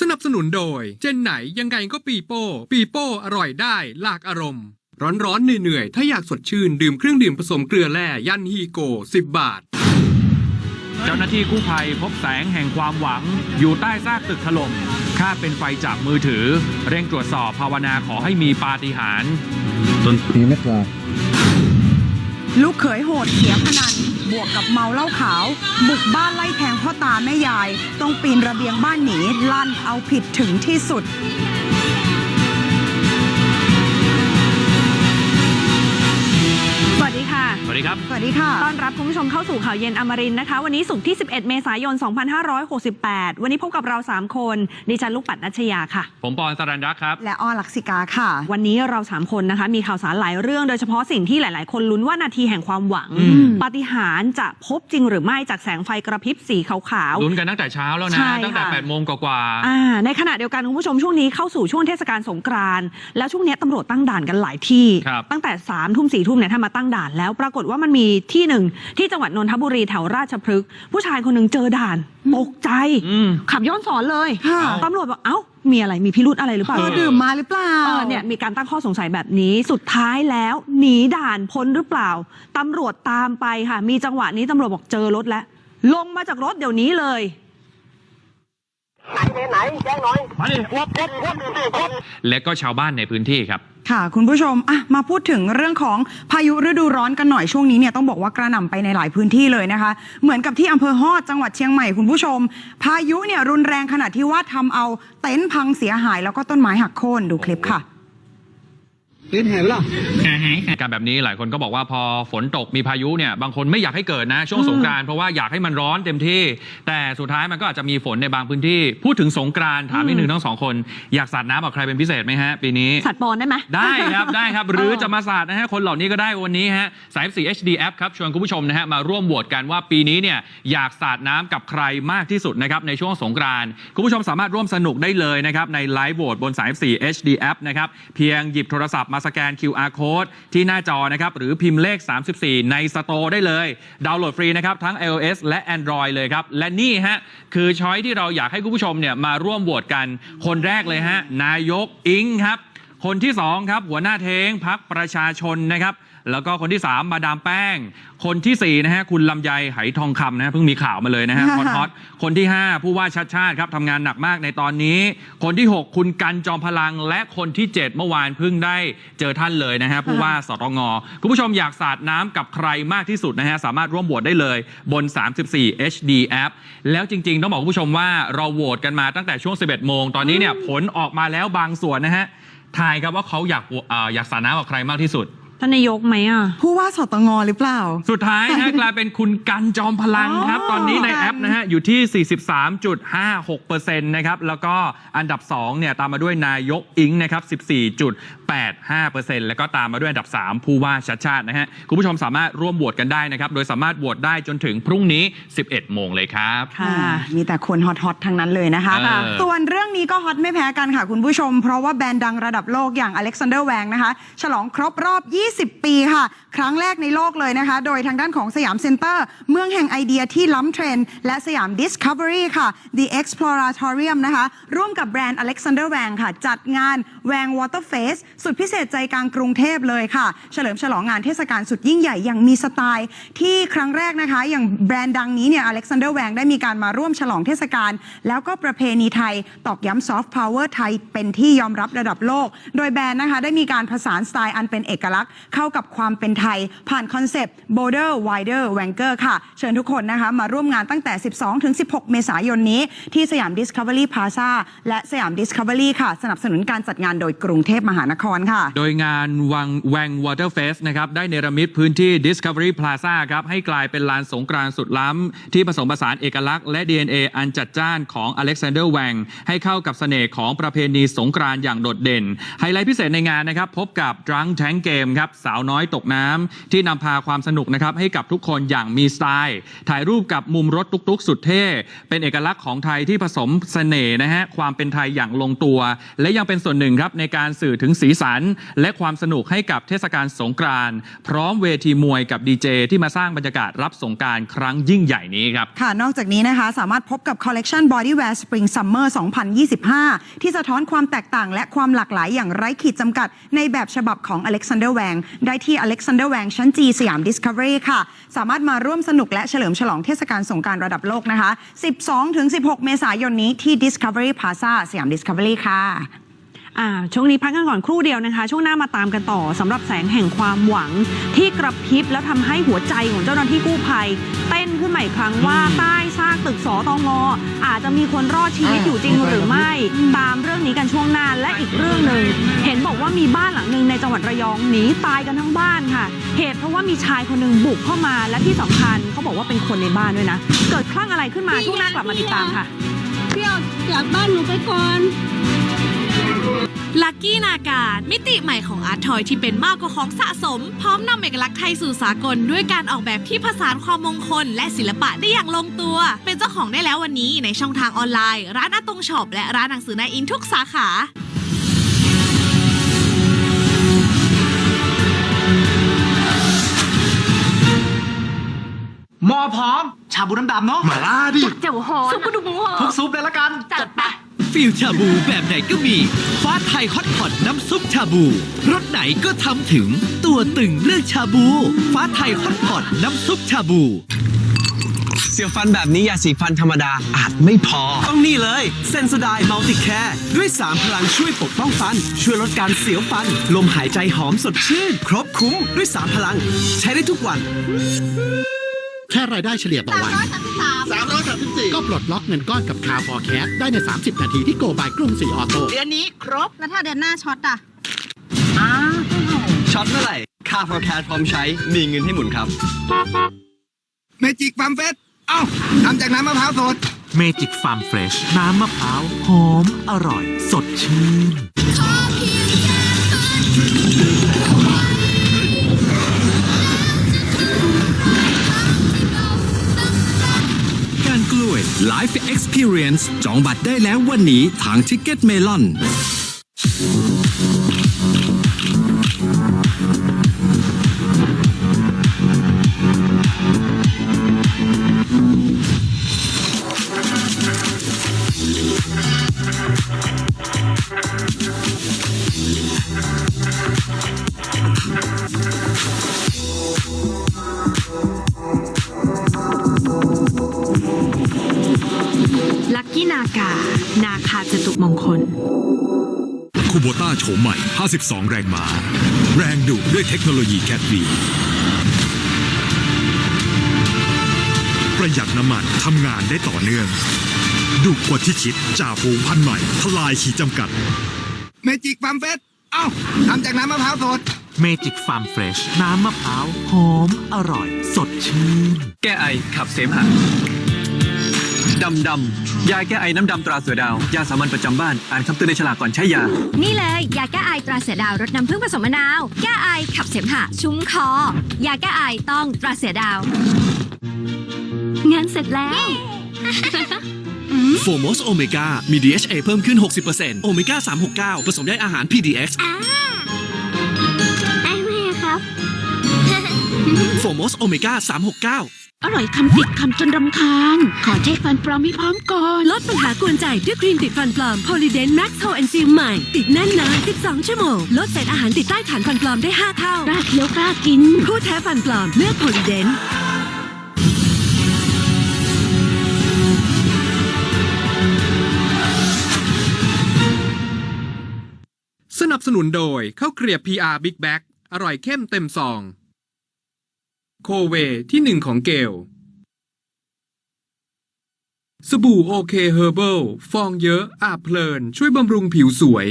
สนับสนุนโดย เจนไหนยังไงก็ปีโป้ ปีโป้อร่อยได้หลากอารมณ์ ร้อนๆเหนื่อยๆ ถ้าอยากสดชื่น ดื่มเครื่องดื่มผสมเกลือแร่ยันฮีโก 10 บาท เจ้าหน้าที่กู้ภัยพบแสงแห่งความหวัง อยู่ใต้ซากตึกถล่มคาดเป็นไฟจากมือถือ เร่งตรวจสอบภาวนาขอให้มีปาฏิหาริย์มีเม็ดลา ลูกเขยโหดเสียพนัน บวกกับเมาเหล้าขาว บุกบ้านไล่แทงพ่อตาแม่ยาย ต้องปีนระเบียงบ้านหนีลั่นเอาผิดถึงที่สุด วัสดีครับ สวัสดีค่ะ ต้อนรับคุณผู้ชมเข้าสู่ข่าวเย็นอมรินทร์นะคะ วันนี้ศุกร์ที่ 11 เมษายน 2568 วันนี้พบกับเรา 3 คน ดิฉันลูกปัดนัชยาค่ะ ผมปอนสรันรักครับ และอ้อลักษิกาค่ะ วันนี้เรา 3 คนนะคะ มีข่าวสารหลายเรื่อง โดยเฉพาะสิ่งที่หลาย ๆ คนลุ้นว่านาทีแห่งความหวังอืมปาฏิหาริย์จะพบจริงหรือไม่จากแสงไฟกระพริบสีขาวลุ้นกันตั้งแต่เช้าแล้วนะใช่ตั้งแต่ค่ะ8โมงกว่าๆอ่าในขณะเดียวกันคุณผู้ชมช่วงนี้เข้าสู่ช่วงเทศกาลสงกรานต์แล้วช่วงนี้ตำรวจตั้งด่านกันหลายที่ครับตั้งแต่3ามทุ่มสี่ทุ่มเนี่ยท่านมาตั้งด่านแล้วปรากฏว่ามันมีที่หนึ่งที่จังหวัดนนทบุรีแถวราชพฤกษ์ผู้ชายคนหนึ่งเจอด่านตกใจ อืม ขับย้อนสอนเลยค่ะ ตำรวจบอกเอ้า มีอะไรมีพิรุธอะไรหรือเปล่า เออดื่มมาหรือเปล่า เออเนี่ยมีการตั้งข้อสงสัยแบบนี้สุดท้ายแล้วหนีด่านพ้นหรือเปล่าตำรวจตามไปค่ะ มีจังหวะนี้ตำรวจบอกเจอรถแล้ว ลงมาจากรถเดี๋ยวนี้เลยๆ และก็ชาวบ้านในพื้นที่ครับ ค่ะ คุณผู้ชมอะมาพูดถึงเรื่องของพายุฤดูร้อนกันหน่อยช่วงนี้เนี่ยต้องบอกว่ากระหน่ำไปในหลายพื้นที่เลยนะคะ เหมือนกับที่อำเภอฮอดจังหวัดเชียงใหม่คุณผู้ชม พายุเนี่ยรุนแรงขนาดที่ว่าทำเอาเต็นท์พังเสียหาย แล้วก็ต้นไม้หักโค่นดูคลิปค่ะ ลิ้นหายไปแล้วการแบบนี้หลายคนก็บอกว่าพอฝนตกมีพายุเนี่ยบางคนไม่อยากให้เกิดนะ ช่วงสงกรานต์เพราะว่าอยากให้มันร้อนเต็มที่ แต่สุดท้ายมันก็อาจจะมีฝนในบางพื้นที่ พูดถึงสงกรานต์ถามนิดนึงทั้งสองคน อยากสาดน้ำกับใครเป็นพิเศษไหมฮะ ปีนี้สัตว์ปอนได้ไหมได้ครับได้ครับ หรือเออจะมาสาดนะฮะคนเหล่านี้ก็ได้วันนี้ฮะสาย4 HD App ครับชวนคุณผู้ชมนะฮะมาร่วมโหวตกันว่าปีนี้เนี่ยอยากสาดน้ำกับใครมากที่สุดนะครับในช่วงสงกรานต์คุณผู้ชมสามารถร่วมสนุกได้เลยนะครับในไลฟ์โหวตบนสาย4 HD App นะครับเพียงหยิบโทรศัพท์มาสแกน QR code ที่หน้าจอนะครับ หรือพิมพ์เลข 34 ในสโตร์ได้เลย ดาวน์โหลดฟรีนะครับ ทั้ง iOS และ Android เลยครับ และนี่ฮะ คือช้อยที่เราอยากให้คุณผู้ชมเนี่ยมาร่วมโหวตกัน คนแรกเลยฮะ นายกอิงครับ คนที่ 2 ครับ หัวหน้าเทงพักประชาชนนะครับ แล้วก็คนที่ 3 มาดามแป้ง คนทีสี่ 4 นะฮะ คุณลำไยไหทองคำนะฮะเพิ่งมีข่าวมาเลยนะฮะฮอตฮอตคนที่ 5 ผู้ว่าชัดชาติครับทำงานหนักมากในตอนนี้ คนที่ 6 คุณกันจอมพลัง และคนที่ 7 เมื่อวานเพิ่งได้เจอท่านเลยนะฮะผู้ว่าสตงคุณผู้ชมอยากสาดน้ำกับใครมากที่สุดนะฮะสามารถร่วมโหวตได้เลยบน 34 HD App แล้วจริง ๆ ต้องบอกคุณผู้ชมว่าเราโหวตกันมาตั้งแต่ช่วง 11 โมงตอนนี้เนี่ยผลออกมาแล้วบางส่วนนะฮะทายครับว่าเขาอยากเอ่ออยากสาดน้ำกับใครมากที่สุดท่านนายกไหมอะ ผู้ว่าสตงหรือเปล่า สุดท้ายนะกลายเป็นคุณกันจอมพลังครับอ๋อตอนนี้ในกันแอปนะฮะ อยู่ที่ 43.56%นะครับ แล้วก็อันดับ 2 เนี่ย ตามมาด้วยนายกอิงนะครับ 14.85%แล้วก็ตามมาด้วยอันดับ 3 ผู้ว่าชัดชาตินะฮะ คุณผู้ชมสามารถร่วมโหวตกันได้นะครับ โดยสามารถโหวตได้จนถึงพรุ่งนี้ 11 โมงเลยครับ ค่ะอ่ามีแต่คนฮอตๆทั้งนั้นเลยนะคะเออส่วนเรื่องนี้ก็ฮอตไม่แพ้กันค่ะคุณผู้ชม เพราะว่าแบรนด์ดังระดับโลกอย่างอเล็กซานเดอร์แวงนะคะฉลองครบรอบ20 ปีค่ะ ครั้งแรกในโลกเลยนะคะ โดยทางด้านของสยามเซ็นเตอร์ เมืองแห่งไอเดียที่ล้ำเทรนด์และสยาม Discovery ค่ะ The Exploratorium นะคะ ร่วมกับแบรนด์ Alexander Wang ค่ะ จัดงาน Wang Water Face สุดพิเศษใจกลางกรุงเทพเลยค่ะ เฉลิมฉลองงานเทศกาลสุดยิ่งใหญ่อย่างมีสไตล์ ที่ครั้งแรกนะคะ อย่างแบรนด์ดังนี้เนี่ย Alexander Wang ได้มีการมาร่วมฉลองเทศกาลแล้วก็ประเพณีไทยตอกย้ำซอฟต์พาวเวอร์ไทยเป็นที่ยอมรับระดับโลก โดยแบรนด์นะคะได้มีการผสานสไตล์อันเป็นเอกลักษณ์เข้ากับความเป็นไทย ผ่านคอนเซปต์ Bolder Wider Wanker ค่ะ เชิญทุกคนนะคะมาร่วมงานตั้งแต่ 12 ถึง 16 เมษายนนี้ ที่สยาม Discovery Plaza และสยาม Discovery ค่ะ สนับสนุนการจัดงานโดยกรุงเทพมหานครค่ะ โดยงานวังแวงวอเตอร์เฟสนะครับ ได้เนรมิตพื้นที่ Discovery Plaza ครับ ให้กลายเป็นลานสงกรานต์สุดล้ำ ที่ผสมผสานเอกลักษณ์และ DNA อันจัดจ้านของอเล็กซานเดอร์แวงให้เข้ากับเสน่ห์ของประเพณีสงกรานต์อย่างโดดเด่น ไฮไลท์พิเศษในงานนะครับพบกับ Drunk Tank Game ครับนะครับสาวน้อยตกน้ำที่นำพาความสนุกนะครับให้กับทุกคนอย่างมีสไตล์ ถ่ายรูปกับมุมรถตุกๆ สุดเท่ เป็นเอกลักษณ์ของไทยที่ผสมเสน่ห์นะฮะความเป็นไทยอย่างลงตัว และยังเป็นส่วนหนึ่งครับในการสื่อถึงสีสัน และความสนุกให้กับเทศกาลสงกรานต์พร้อมเวทีมวยกับดีเจที่มาสร้างบรรยากาศรับสงกรารครั้งยิ่งใหญ่นี้ครับ ค่ะ นอกจากนี้นะคะ สามารถพบกับคอลเลกชัน Bodywear Spring Summer 2025 ที่สะท้อนความแตกต่างและความหลากหลายอย่างไร้ขีดจำกัดในแบบฉบับของ Alexander ง ได้ที่อเล็กซานเดอร์แวงชั้นจีสยามดิสคัฟเวอรี่ค่ะ สามารถมาร่วมสนุกและเฉลิมฉลองเทศกาลสงการระดับโลกนะคะ 12-16 เมษายนนี้ที่ Discovery Plaza สยาม Discovery ค่ะ อ่าช่วงนี้พักกันก่อนครู่เดียวนะคะ ช่วงหน้ามาตามกันต่อสำหรับแสงแห่งความหวังที่กระพริบแล้วทำให้หัวใจของเจ้าหน้าที่กู้ภัย เต้นขึ้นใหม่ครั้งว่าใต้ซากตึกสอตองออาจจะมีคนรอดชีวิตอยู่จริงหรือไม่ ตามเรื่องนี้กันช่วงหน้าและอีกเรื่องหนึ่งเห็นบอกว่ามีบ้านหลังหนึ่งในจังหวัดระยองหนีตายกันทั้งบ้านค่ะ เหตุเพราะว่ามีชายคนหนึ่งบุกเข้ามาและที่สำคัญเขาบอกว่าเป็นคนในบ้านด้วยนะ เกิดคลั่งอะไรขึ้นมาช่วงหน้ากลับมาติดตามค่ะเที่ยวจากบ้านหนูไปก่อน ลักกี้นาการมิติใหม่ของอาร์ตทอยที่เป็นมากกว่าของสะสม พร้อมนำเอกลักษณ์ไทยสู่สากล ด้วยการออกแบบที่ผสานความมงคล และศิลปะได้อย่างลงตัว เป็นเจ้าของได้แล้ววันนี้ในช่องทางออนไลน์ ร้านอาตงช็อปและร้านหนังสือนายอินทุกสาขาหมอพร้อม ชาบูน้ำดำเนาะมาล่าดิเจ้าหอซุปกระดูกหมูหอทุกซุปเลยละกัน จัดไป ฟิลชาบูแบบไหนก็มี ฟ้าไทยฮอตพอตน้ำซุปชาบูรสไหนก็ทำถึงตัวตึงเลือกชาบู ฟ้าไทยฮอตพอตน้ำซุปชาบู เสียวฟันแบบนี้ยาสีฟันธรรมดาอาจไม่พอ ต้องนี่เลยเซน o ไดมัลติแคร์ด้วย 3 พลังช่วยปกป้องฟัน ช่วยลดการเสียวฟัน ลมหายใจหอมสดชื่น ครบคุ้มด้วย 3 พลัง ใช้ได้ทุกวัน แค่รายได้เฉลี่ยต่อวัน334 ก็ปลดล็อกเงินก้อนกับคาฟอร์แคสได้ใน 30 นาทีที่โกบายกรุงศรีออโต้เดือนนี้ครบ แล้วถ้าเดือนหน้าช็อตอะช็อตเมื่อไหร่ค่า forecast พร้อมใช้มีเงินให้หมุนครับ เมจิกฟาร์มเฟสเอ้าทำจากน้ำมะพร้าวสดเมจิกฟาร์มเฟรชน้ำมะพร้าว หอม อร่อย สดชื่น Life Experience จองบัตรได้แล้ววันนี้ทางทิก 112 แรงมา้า แรงดุด้วยเทคโนโลยีแคทวีประหยัดน้ำมันทำงานได้ต่อเนื่อง ดุกว่าที่คิดจ่าฝูงพันใหม่ทลายขีจำกัด เมจิกฟาร์มเฟสเอ้าทำจากน้ำมะพร้าวสดเมจิกฟาร์มเฟรชน้ำมะพร้าวหอมอร่อย สดชื่น แก้ไอขับเสมหะ ดำดำยาแก้ไอน้ำดำตราเสือดาว ยาสามัญประจำบ้าน อ่านคำเตือนในฉลากก่อนใช้ยา นี่เลยยาแก้ไอตราเสือดาวรสน้ำผึ้งผสมมะนาว แก้ไอขับเสมหะชุ่มคอ ยาแก้ไอต้องตราเสือดาวงานเสร็จแล้ว โฟมอสโอเมก้ามี DHA เพิ่มขึ้น 60%โอเมก้า369 ผสมได้อาหาร PDX ไอแม่ครับ โฟมอสโอเมก้า369 อร่อยคำติดคำจนรำคาญ ขอเทคฟันปลอมให้พร้อมก่อน ลดปัญหากวนใจด้วยครีมติดฟันปลอม p o l i d e n t Max Hold and Seal ใหม่ ติดแน่นนาน 12 ชั่วโมง ลดเศษอาหารติดใต้ฐานฟันปลอมได้ 5 เท่ากล้าเคี้ยวกล้ากิน ผู้แท้ฟันปลอมเลือก p o l i d e n t สนับสนุนโดยข้าวเกรียบ PR Big Bag อร่อยเข้มเต็มซอง โคเวที่หนึ่งของเกล สบู่โอเคเฮอร์เบิลฟองเยอะอาบเพลิน ช่วยบำรุงผิวสวย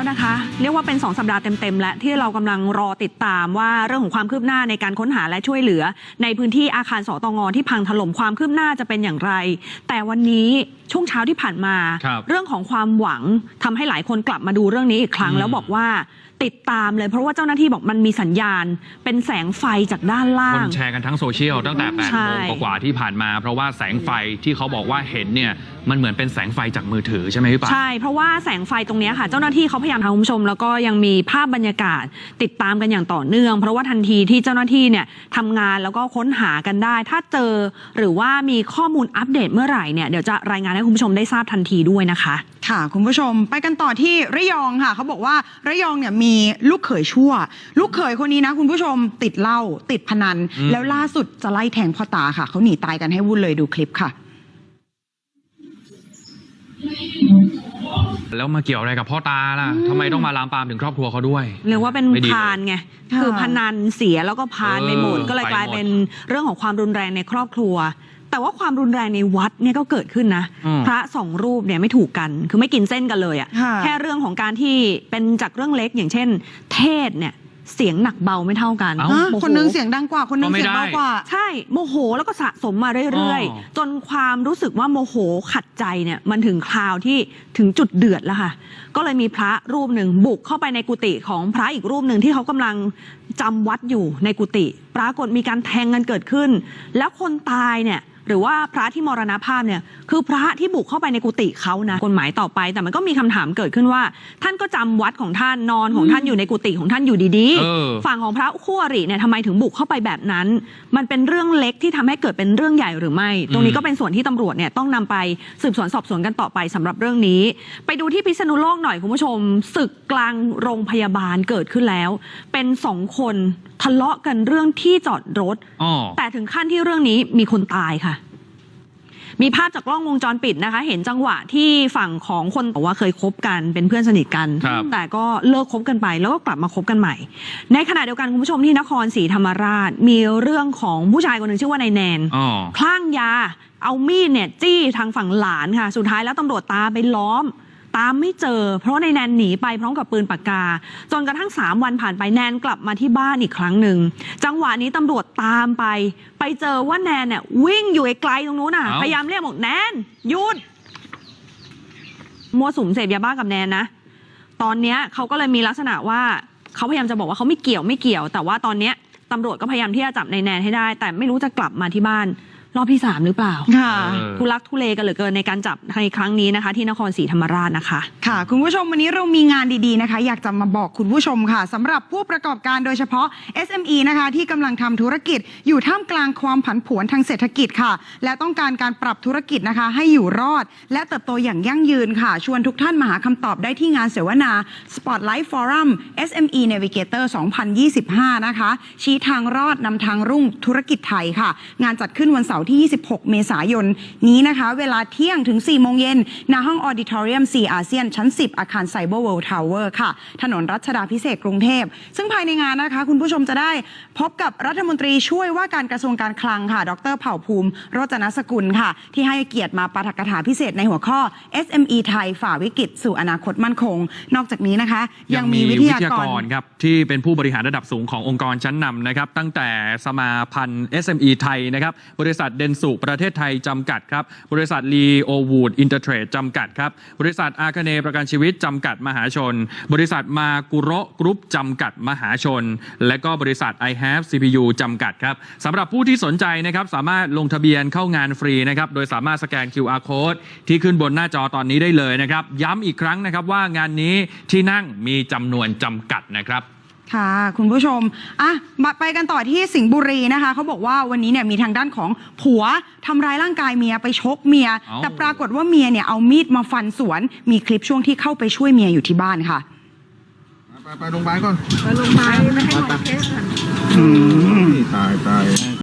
แล้วแล้วนะคะ เรียกว่าเป็น 2 สัปดาห์เต็ม ๆ แล้วที่เรากำลังรอติดตามว่าเรื่องของความคืบหน้าในการค้นหาและช่วยเหลือ ในพื้นที่อาคารสตงที่พังถล่มความคืบหน้าจะเป็นอย่างไร แต่วันนี้ช่วงเช้าที่ผ่านมาครับเรื่องของความหวังทำให้หลายคนกลับมาดูเรื่องนี้อีกครั้งอืมแล้วบอกว่าติดตามเลยเพราะว่าเจ้าหน้าที่บอกมันมีสัญญาณ เป็นแสงไฟจากด้านล่าคงนแชร์กันทั้งโซเชียลตั้งแต่8ใช่โมงกว่าๆที่ผ่านมา เพราะว่าแสงไฟที่เขาบอกว่าเห็นเนี่ยมันเหมือนเป็นแสงไฟจากมือถือใช่ไหมพี่ปาใช่เพราะว่าแสงไฟตรงเนี้ยค่ะ เจ้าหน้าที่เขาพยายามทำคุณผู้ชม แล้วก็ยังมีภาพบรรยากาศติดตามกันอย่างต่อเนื่อง เพราะว่าทันทีที่เจ้าหน้าที่เนี่ยทำงานแล้วก็ค้นหากันได้ ถ้าเจอหรือว่ามีข้อมูลอัปเดตเมื่อไหร่เนี่ยเดี๋ยวจะรายงานให้คุณผู้ชมได้ทราบทันทีด้วยนะคะ ค่ะคุณผู้ชม ไปกันต่อที่ระยองค่ะเขาบอกว่าระยองเนี่ยมีลูกเขยชั่ว ลูกเขยคนนี้นะคุณผู้ชมติดเหล้าติดพนันอืมแล้วล่าสุดจะไล่แทงพ่อตาค่ะเขาหนีตายกันให้วุ่นเลยดูคลิปค่ะ แล้วมาเกี่ยวอะไรกับพ่อตาล่ะทำไมต้องมาลามปามถึงครอบครัวเขาด้วย เรียกว่าเป็นไม่ดีลย พานไงค่ะคือพนันเสียแล้วก็พานไปหมดเออก็เลยกลายไปหมดเป็นเรื่องของความรุนแรงในครอบครัว แต่ว่าความรุนแรงในวัดเนี่ยก็เกิดขึ้นนะอืม พระสองรูปเนี่ยไม่ถูกกัน คือไม่กินเส้นกันเลยอะค่ะ แค่เรื่องของการที่เป็นจากเรื่องเล็กอย่างเช่น เทศเนี่ย เสียงหนักเบาไม่เท่ากันเอ้า ฮะโมโหคนหนึงเสียงดังกว่าคนหนึงก็ไม่เสียงเบาได้กว่า ใช่โมโหแล้วก็สะสมมาเรื่อยอ๋อ ๆ จนความรู้สึกว่าโมโหขัดใจเนี่ยมันถึงคราวที่ถึงจุดเดือดแล้วค่ะ ก็เลยมีพระรูปหนึ่งบุกเข้าไปในกุฏิของพระอีกรูปหนึ่งที่เขากำลังจำวัดอยู่ในกุฏิปรากฏมีการแทงกันเกิดขึ้น แล้วคนตายเนี่ย หรือว่าพระที่มรณภาพเนี่ยคือพระที่บุกเข้าไปในกุฏิเขานะกฎหมายต่อไป แต่มันก็มีคำถามเกิดขึ้นว่า ท่านก็จำวัดของท่านนอนของท่านอยู่ในกุฏิของท่านอยู่ดีเออ ฝั่งของพระคู่อริเนี่ยทำไมถึงบุกเข้าไปแบบนั้น มันเป็นเรื่องเล็กที่ทำให้เกิดเป็นเรื่องใหญ่หรือไม่ ตรงนี้ก็เป็นส่วนที่ตำรวจเนี่ยต้องนำไปสืบสวนสอบสวนกันต่อไปสำหรับเรื่องนี้ ไปดูที่พิษณุโลกหน่อยคุณผู้ชมศึกกลางโรงพยาบาลเกิดขึ้นแล้ว เป็นสองคน ทะเลาะกันเรื่องที่จอดรถ อ๋อ แต่ถึงขั้นที่เรื่องนี้มีคนตายค่ะ มีภาพจากกล้องวงจรปิดนะคะ เห็นจังหวะที่ฝั่งของคนบอกว่าเคยคบกันเป็นเพื่อนสนิทกัน ครับ แต่ก็เลิกคบกันไปแล้วก็กลับมาคบกันใหม่ ในขณะเดียวกันคุณผู้ชมที่นครศรีธรรมราช มีเรื่องของผู้ชายคนหนึ่งชื่อว่านายแนน อ๋อ คลั่งยา เอามีดเนี่ยจี้ทางฝั่งหลานค่ะ สุดท้ายแล้วตำรวจตามไปล้อม ตามไม่เจอ เพราะว่านายแนนหนีไปพร้อมกับปืนปากกา จนกระทั่ง 3 วันผ่านไปแนนกลับมาที่บ้านอีกครั้งหนึ่ง จังหวะนี้ตำรวจตามไป ไปเจอว่าแนนเนี่ยวิ่งอยู่ไกลๆตรงนู้นน่ะเอ้าพยายามเรียกบอกแนนหยุดมัวสุมเสพยาบ้ากับแนนนะตอนเนี้ยเขาก็เลยมีลักษณะว่าเขาพยายามจะบอกว่าเขาไม่เกี่ยวไม่เกี่ยว แต่ว่าตอนเนี้ยตำรวจก็พยายามที่จะจับนายแนนให้ได้ แต่ไม่รู้จะกลับมาที่บ้าน รอบที่สามหรือเปล่า ค่ะเออทุลักทุเลกันเหลือเกินในการจับในครั้งนี้นะคะ ที่นครศรีธรรมราชนะคะ ค่ะ คุณผู้ชมวันนี้เรามีงานดีๆนะคะ อยากจะมาบอกคุณผู้ชมค่ะสำหรับผู้ประกอบการโดยเฉพาะ SME นะคะ ที่กำลังทำธุรกิจอยู่ท่ามกลางความผันผวนทางเศรษฐกิจค่ะ และต้องการการปรับธุรกิจนะคะ ให้อยู่รอด และเติบโตอย่างยั่งยืนค่ะ ชวนทุกท่านมาหาคำตอบได้ที่งานเสวนา Spotlight Forum SME Navigator 2025 นะคะ ชี้ทางรอดนำทางรุ่งธุรกิจไทยค่ะ งานจัดขึ้นวันเสาร์ที่ 26 เมษายน นี้นะคะ เวลาเที่ยงถึง 4 โมงเย็นณห้องออดิทอเรียม 4 อาเซียน ชั้น 10 อาคารไซเบอร์เวิลด์ทาวเวอร์ค่ะ ถนนรัชดาพิเศษกรุงเทพ ซึ่งภายในงานนะคะ คุณผู้ชมจะได้พบกับรัฐมนตรีช่วยว่าการกระทรวงการคลังค่ะ ดรเผ่าภูมิโรจนสกุลค่ะ ที่ให้เกียรติมาปาฐกถาพิเศษในหัวข้อ SME ไทยฝ่าวิกฤตสู่อนาคตมั่นคง นอกจากนี้นะคะ ยังมีวิทยากรครับที่เป็นผู้บริหารระดับสูงขององค์กรชั้นนำนะครับตั้งแต่สมาพันธ์ SME ไทยนะครับบริษัทเดนสุประเทศไทยจำกัดครับ บริษัทลีโอวูดอินเตอร์เทรดจำกัดครับ บริษัทอาคเนประกันชีวิตจำกัดมหาชน บริษัทมากุโระกรุ๊ปจำกัดมหาชน และก็บริษัท i have CPU จำกัดครับสำหรับผู้ที่สนใจนะครับสามารถลงทะเบียนเข้างานฟรีนะครับโดยสามารถสแกน QR code ที่ขึ้นบนหน้าจอตอนนี้ได้เลยนะครับ ย้ำอีกครั้งนะครับว่างานนี้ที่นั่งมีจำนวนจำกัดนะครับ ค่ะ คุณผู้ชมอะมาไปกันต่อที่สิงห์บุรีนะคะเขาบอกว่าวันนี้เนี่ยมีทางด้านของผัวทำร้ายร่างกายเมียไปชกเมีย เอ้า แต่ปรากฏว่าเมียเนี่ยเอามีดมาฟันสวน มีคลิปช่วงที่เข้าไปช่วยเมียอยู่ที่บ้านค่ะ ไปไปโรงพยาบาลก่อน ไปโรงพยาบาลไม่ให้หมอเคสตายตาย